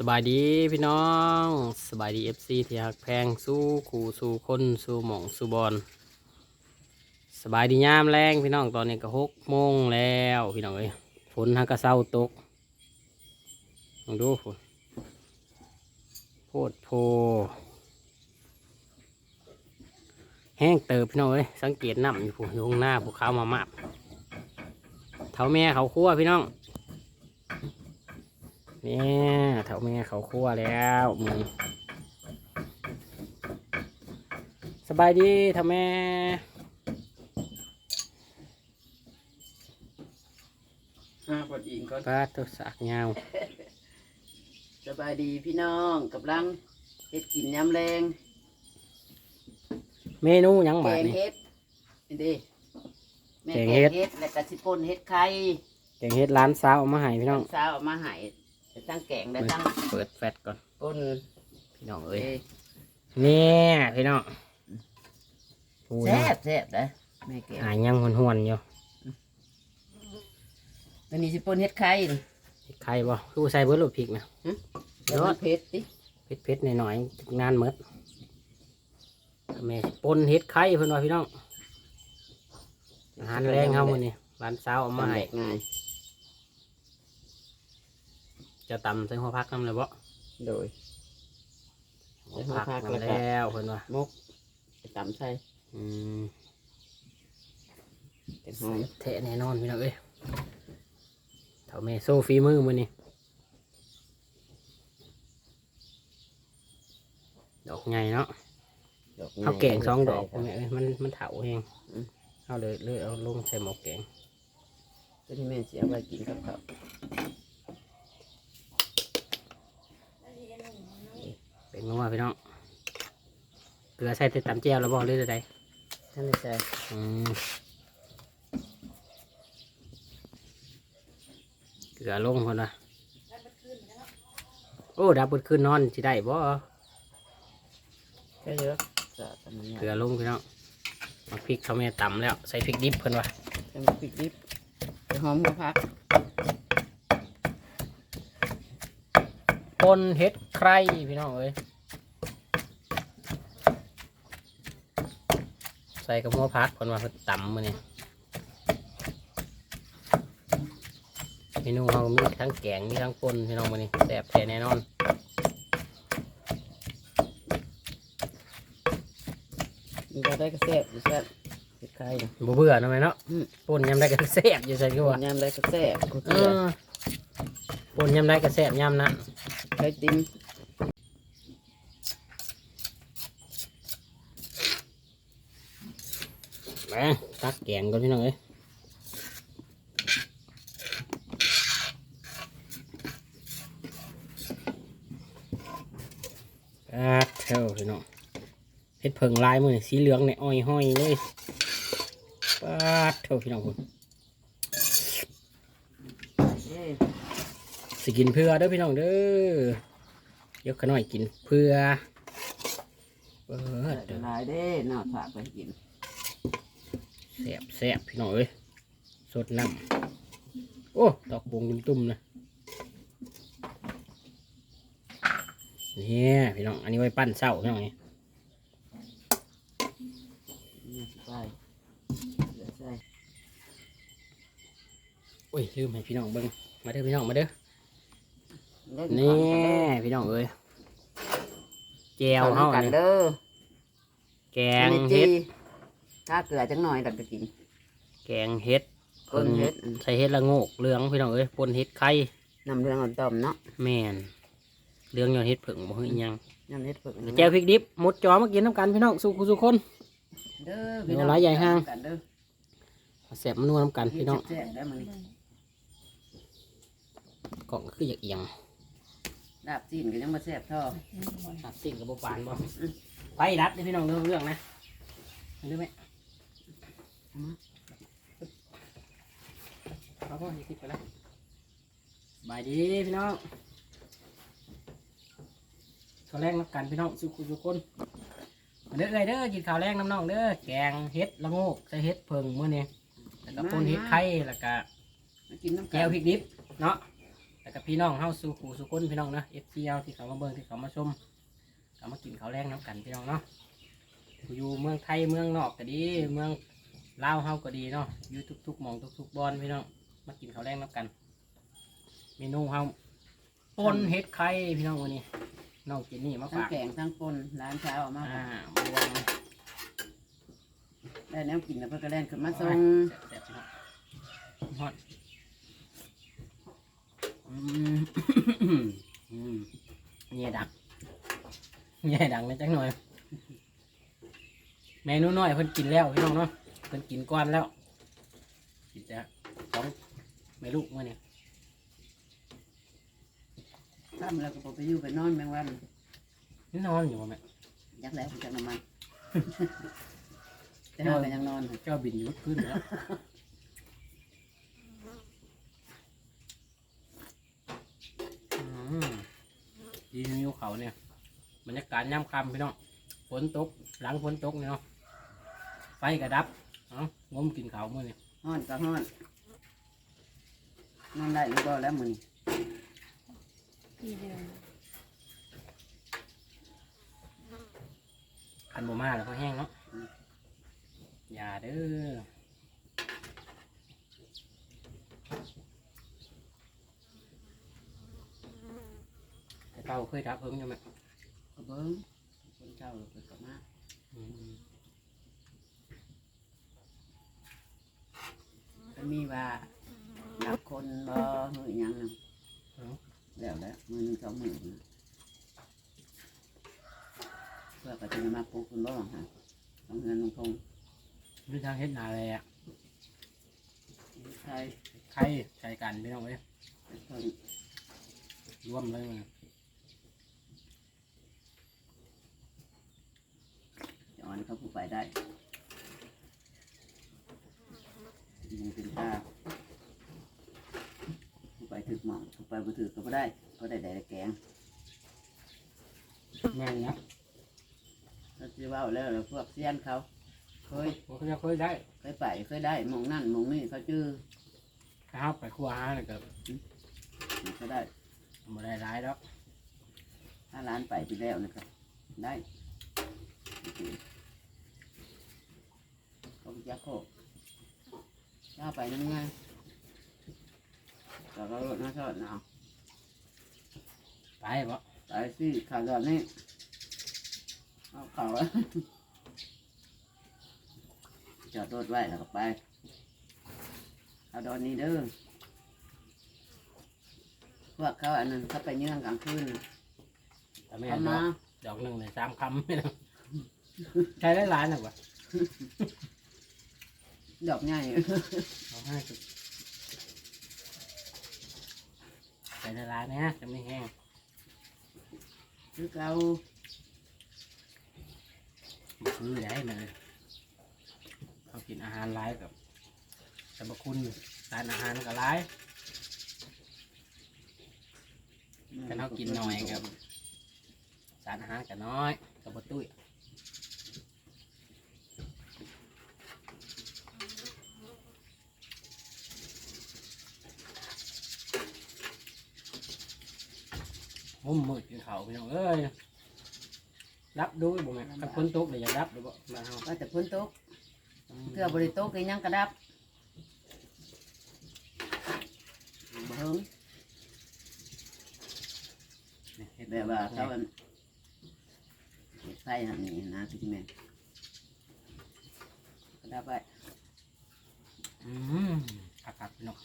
สบายดีพี่น้องสบายดีเอฟซีที่หักแพงสู้ขู่สู้คนสู้หม่องสู้บอลสบายดียามแรงพี่น้องตอนนี้ก็หกโมงแล้วพี่น้องเอ้ยฝนฮักกระเศร้าตกลองดูฝนโพดโพ แห้งเติบพี่น้องเอ้ยสังเกตน้ำอยู่ผู้ยงหน้าภูเขามามาบเท้าแม่เขาคั่วพี่น้อง เนี่ยเถาแม่เขาคั่วแล้วมึงสบายดีเถาแม่ห้าพอดีก็ป้าตัวสากยาวสบายดีพี่น้องกำลังเฮ็ดกินยำแรงเมนูหยังแกบาดงนี่เฮ็ดนี่ดิแม่แกแกงงเฮ็ดเฮ็ด แล้วก็สิป่นเฮ็ดไข่แกงเฮ็ดร้านสาวเอามาให้พี่น้องสาวเอามาให้ แต่ตั้งแกงได้ตั้งเปิดแฟตก่อนป่นพี่น้องเอ้เอ้ยยเนี่ยพี่น้องโอ้ยแซ่บแซ่บนะแม่แกงหายยังหวนหวนๆอยู่ตัวนี้สิป่นเฮ็ดไข่นี่เฮ็ดไข่บ่คือใส่เบิร์ดลูกพริกนะแล้วมันเผ็ดติเผ็ดๆหน่อยๆนานเมดแม่ปนเฮ็ดไข่เพิ่นว่าพี่น้องอาหารแรงเฮามื้อนี้ร้านสาวเอามาให้แดกง่าย จะตำใส่หัวพักน้ำเลยบ่โดย ใส่หัวผักน้ำแล้วก็แล้วเพิ่นว่ามกไปตำใส่อืมเป็นหอมเทะแน่นอนพี่น้องเอ้ยเท่าแม่โซฟีมือมื้อนี้ดอกใหญ่เนาะ ดอกเอาแกงสองดอกใส่แม่เอ้ยมันมันเถาเองอืมเอาเลยเลยเอาลงใส่หม้อแกงตัวนี้แม่สิเอาไว้กินกับข้าว เป็นงัวพี่น้อง เกลือใส่แต่ตำแจ่วแล้วบ่หรือใดท่านได้ใส่ๆอืมเกลือลงคนละโอ้ดับเบิดคืนนอนสิได้บ่แค่เยอะจะทำมันเกลือลงพี่น้องมาพริกเขาแม่ตำแล้ว ใส่พริกดิบเพิ่นว่าใส่หมูพริกดิบไปหอมหัวผักปนเฮ็ด ไครพี่น้องเอ้ยใส่กับหัวพักเพิ่นว่าเพิ่นตำมื้อนี้เมนูเรามีทั้งแกงมีทั้งปนพี่น้องมื้อนี้แซ่บแท้แน่นอนมันก็ได้กระแซ่บอยู่แซ่บเผ็ดไข่นะบ่เบื่อนะแม่เนาะอืมปนยำได้ก็แซ่บอยู่ใส่คือว่ายำได้กระแซ่บกูเอเกลืออปนยำได้ก็แซ่บยำนั้นไข่ติ้ม มาตักแกงก่อนพี่น้องเอ้ยอาเท่าพี่น้องเฮ็ดเพิงลายมือสีเหลืองเนี่ยอ้อยห้อยเลยปาดเท่าพี่น้องคุณสิกินเพื่อเด้อพี่น้องเด้อยกขน่อยกินเพื่อเออใส่ละลายเด้น่าฝากไปกิน แสบแสบพี่น้องเอ้ยสดน้ำโอ้ดอกบวงตุ้มๆนะเนี่ยพี่น้อง อันนี้ไว้ปั้นเศร้าพี่น้องนี่นี่ใส่เดี๋ยวใส่โอ้ยลืมให้พี่น้องเบิ้งมาเด้อพี่น้องมาเด้อเล่นี่ก่อพี่น้องเอ้ยแจนวเฮาเฮากันเนี่ยเด้อแกงอันนี้เฮ็ดจี ถ้าเกลือจังหน่อยดัดไปกิน แกงเฮ็ดเพิ่นเฮ็ด ใส่เฮ็ดละโงกเหลืองพี่น้องเอ้ยปนเฮ็ดไข่น้ำเรื่องอ่อนต้มเนาะแม่นเหลืองยอดเฮ็ดผึ่งบ่เฮ้ยยังน้ำเฮ็ดเพิ่นแจวพริกดิบหมดจอมากินน้ำกันพี่น้องสุขสุขคนเด้อเดี๋ยวหลายใหญ่ห้างกันเด้อแสบมันนัวน้ำกันพี่น้องแซ่บๆได้มันกล่องก็คืออยากเอียงดาบจีนก็ยังมาแซ่บเท่อตัดสิ่งกับบปานบ่ไปรัดเลยพี่น้องเรื่องเรื่องนะเห็นไหม เอาพ่ออย่าคิดไปแล้วบายดีพี่น้องข้าวแรงน้ำกันพี่น้องสุขุสุขคนมาเด้อเลยเด้อกินข้าวแรงน้ำน้องเด้อแกงเฮ็ดละโงกใส่เฮ็ดเพิงมื้อนี้แล้วก็ปนเฮ็ดไข่แล้วก็มากินน้ำแก้วพริกดิบเนาะแต่แล้วก็พี่น้องเฮาสู่ขู่สู่คนพี่น้องนะ FC เฮาที่เขามาเบิ่งที่เขามาชมเขามากินข้าวแรงน้ำกันพี่น้องเนาะอยู่เมืองไทยเมืองนอกก็ดีเมือง ลาวเฮาก็ดีเนาะอยู่ทุกๆหมองทุกๆบอนพี่น้องมากินข้าวแรงน้ำกัน เมนูเฮาปนเห็ดไข่พี่น้องวันนี้น้องเจนนี่มาทั้งฝากแกงทั้งปนร้านเช้าเอามาอ่าบวงได้แนวกินแล้วเพื่อก็แล่นขึ้นมาส่งแซ่บๆพี่น้องฮอดอืม อืมเงียดังเงียดังเลยจังหน่อย เมนูน้อยเพิ่นกินแล้วพี่น้องเนาะ เพิ่นกินก้อนแล้วกินจะสองไม่ลูกมื่อนี้ทำแล้วก็บ่ไปอยู่ไปนอนแมงวันนี่นอนอยู่บ่แม่ยักแล้วจากน้ำมัน แต่หากันยังนอนเจ้าบินอยุดขึ้นแล้วอืมดีนิวเขาเนี่ยบรรยากาศย่ำคำพี่น้องฝนตกหลังฝนตกเนี่ยเนาะไฟกระดับ เอ้างมกินเขาวมื่อนี่ห้อนก็ห้อนนอนได้หรือบ่แล้วมึงคันโบมาแล้วพอแห้งเนาะอย่าเด้อแต่เต้าเคยดับเพิ่งยังไหมก็เบิ้งคนเช่าเปิดกลับมาอืม มีว่านับคนบ่เฮ้ยหยังนะเอาแล้วแล้วมือหนึ่งสองมือนะเพื่อก็จะมาปลุกคุณบ่ฮะของเงินลงทงดูทางเฮ็ดนาอะไรอะใช่ใครใช้กันพี่น้องเอ้ยเพิ่นร่วมเลยมันจะอ่อนเขาผู้ไปได้ ยังเป็นตาผู้ไปถึกหมองผู้ไปบ่ถึกก็บ่ได้ก็ได้ได้แต่แกงแม่นนะเขาจะว่าแล้วแล้วพวกเซียนเขาเคยผมก็จะเคยได้เคยไปเคยได้หมองนั่นหมองนี่เขาจื้อข้าวไปครัวหาเลยก็มันก็ได้บ่ได้ร้ายแล้วถ้าร้านไปไปแล้วนะครับ ได้เขาจะโคก ย่าไปนั่นไงแต่ก็รถน่าชอบหนาวไปบ่ไปสิข่าวดอนนี่เอาเขาอะจอดรถไว้แล้วก็ไปข่าวดอนนี้เด้อพวกเขาอันนั้นเขาไปเยื่องกลางคืนน่ะแต่แม่เขานดมาอกดอกหนึ่งเลยสามคำไม่ต้องใช้ได้หลายหน่อยวะ ดอกใหญ่เอาให้สุดใช้ได้หลายนะจะไม่แห้งคือเราบ่คือได้มาเลยเขากินอาหารหลายกับสรรพคุณทานอาหารก็หลายแต่เรากินหน่อยครับสารอาหารก็น้อยกับบตุ้ย หุ่มมืดกินเขาวพี่น้องเอ้ยรับดูบ่แม่ถ้าฝนตกเลยอย่ารับดูบ่มาเฮาก็จะพ้นโต๊ะเพื่อบริโต๊ะกินยังกระดับเบิ้งนี่เฮ็ดแบบว่าเขาอันเฮ็ดไฟหันนี่นะพี่แม่กระดับไว้อืมคักๆพี่น้อง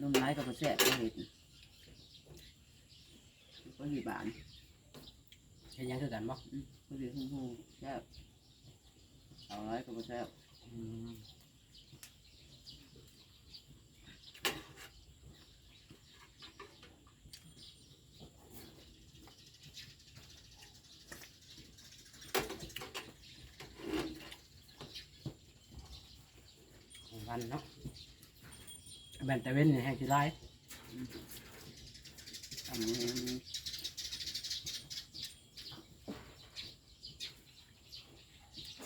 นมร้ายกับกระแสบก็เห็ดก็หีบานเฮ็ดหยังคือกันบ่ก็ดีหุ่งหุ่งแซ่บเอาร้ายกับกระแสบอืมของวันเนาะ แบนแต่เว้นนี่ให้สิไล่ทำนี้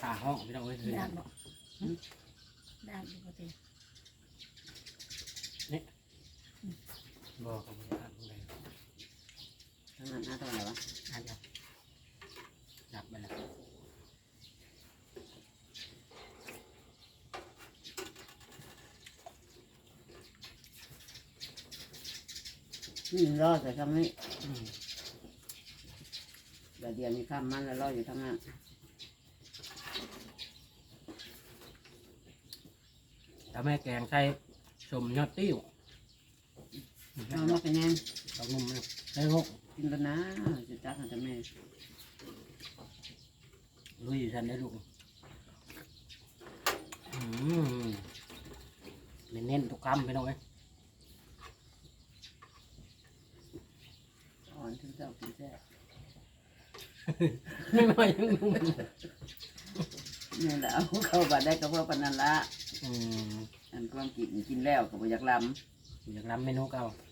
ขาห้องพี่น้องเอ้ยคือน้ำบ่ด้านปกติบอกกับมันอ่านตรงไหนทั้งนั้นน่าเท่าไหร่วะอ่านยังดับไปแล้ว นี่รอแต่ทำให้อืมเดี๋ยวเดียวมีข้ามมันแล้วรออยู่ทั้งนั้นถ้าแม่แกงใส่ชมยอดติ้วเอามาเป็นไงสองนุ่มนะใส่หกกินแล้วนะจะจักให้แต่แม่ลุยอยู่ฉันได้ลูกอืมเน้นๆทุกคำไปหน่อย อ่อนถึงเจ้า กินแซ่บไม่น้อยยังนุ่มนี่แหละเอาเข้าบาได้ก็เพราะปานนันละอืมอันความกินกินแล้วก็บ่อยากลอยากรำเมนูเก่าๆ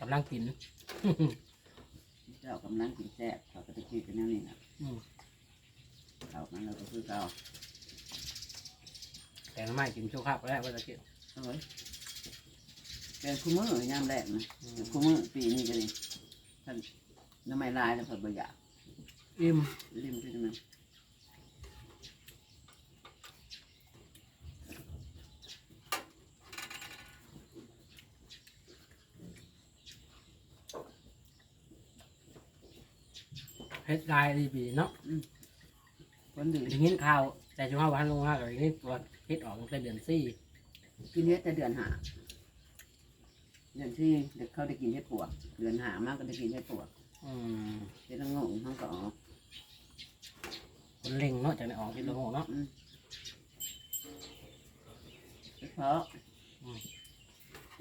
กำลังกินำเจ้ากำลังกินแซ่บเขาก็จะกินกันแนวนี้นะอืม เขามันเราก็คือเขาแต่น้ำไม้กินโชว์ข้าวก็ได้ว่าจะเกี่ยวเอาไว้ เป็นคู่มือยามแรกนะเป็นคู่มือปีนี้ก็เลยท่านน้ำไม่ลายแล้วเพิ่นบ่อยากอิ่มริมที่นั่นเฮ็ดลายดีปีเนาะคนดื่มอย่างนี้ข้าวแต่ช่วงวันลงมากับอย่างนี้ตัวเฮ็ดออกตั้งแต่เดือนสี่กินเฮ็ดแต่เดือนหาเดือน ที่เด็กเขาได้กินเฮ็ดปวกเดือนหามากก็ได้กินเฮ็ดปวกอืมเฮ็ดละโงงทั้งก็ออกคนเล็งเนาะจากในออกที่ละโงเนาะ อืมเฉพาะอืม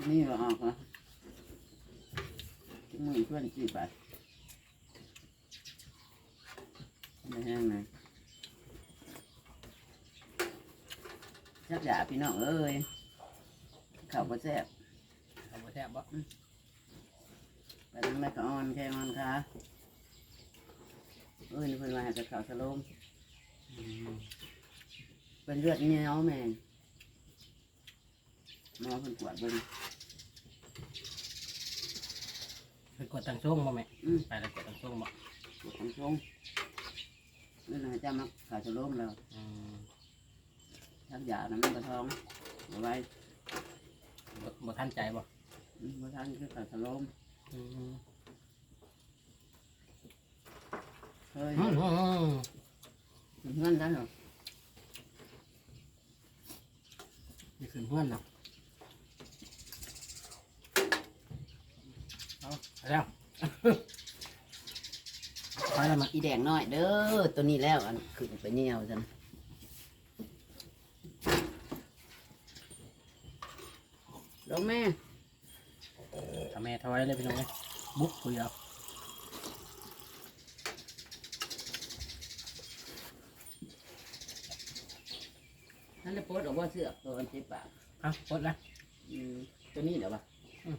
นี่ว่าออกเหรอมือเพื่อนจีบไปไม่แห้งเลยชักหยาพี่น้องเอ้ยข้าวก็แซ่บ เอาไปแทบบ่ไปทางไหนก็อ่อนแค่อ่อนค่ะเอ้ยนี่เพิ่นว่าให้ไปข้าวสโลมอืมเป็นเลือดเหนียวแม่นหมอเพิ่นปวดเบิ่งไปกดตังช่วงบ่แม่อืมไปแล้วกดตังช่วงบ่ปวดทั้งช่วงนี่นะจะมาข้าวสโลมแล้วอืมชักหยาน้ำมันกระท้องเอาไว้บ่บ่ทันใจบ่อืม บ่ทันคือข้าวสโลมอืมเฮ้ยอืมอืมเงินได้เหรอนี่คือเพื่อนเนาะเอาไปแล้วไปแล้วมาอีแดงน้อยเด้อตัวนี้แล้วอันขึ้นไปเหนียวจังลงแม่ ทำแม่ถอย เลยพี่น้องเลยบุ๊กคุยเอาท่านได้โพสต์ออกว่าเสือกตัวอันสิบบาทเอากดละอืมตัวนี้เดี๋ยววะอืม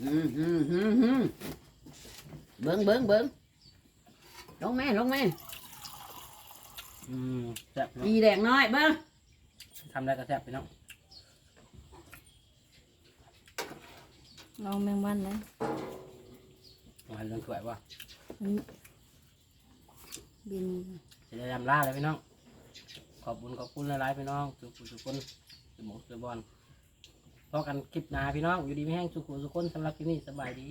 อืมอืมอืมอืมเบิ้งเบิ้งเบิ้งลงแม่ลงแม่อืมแซ่บเนาะ อีแดงน้อยเบิ้ง ทำได้ก็แซ่บพี่น้องลองแมงวันนะลองให้เรื่องสวยว่ะมันบินจะได้ยำล่าเลยพี่น้อง ขอบคุณขอบคุณหลายๆพี่น้องทุกคนทุกคนสมองสบอลพอกันคลิปหน้าพี่น้อง อยู่ดีไม่แห้งสุขุสุขคนสำหรับที่นี่สบายดี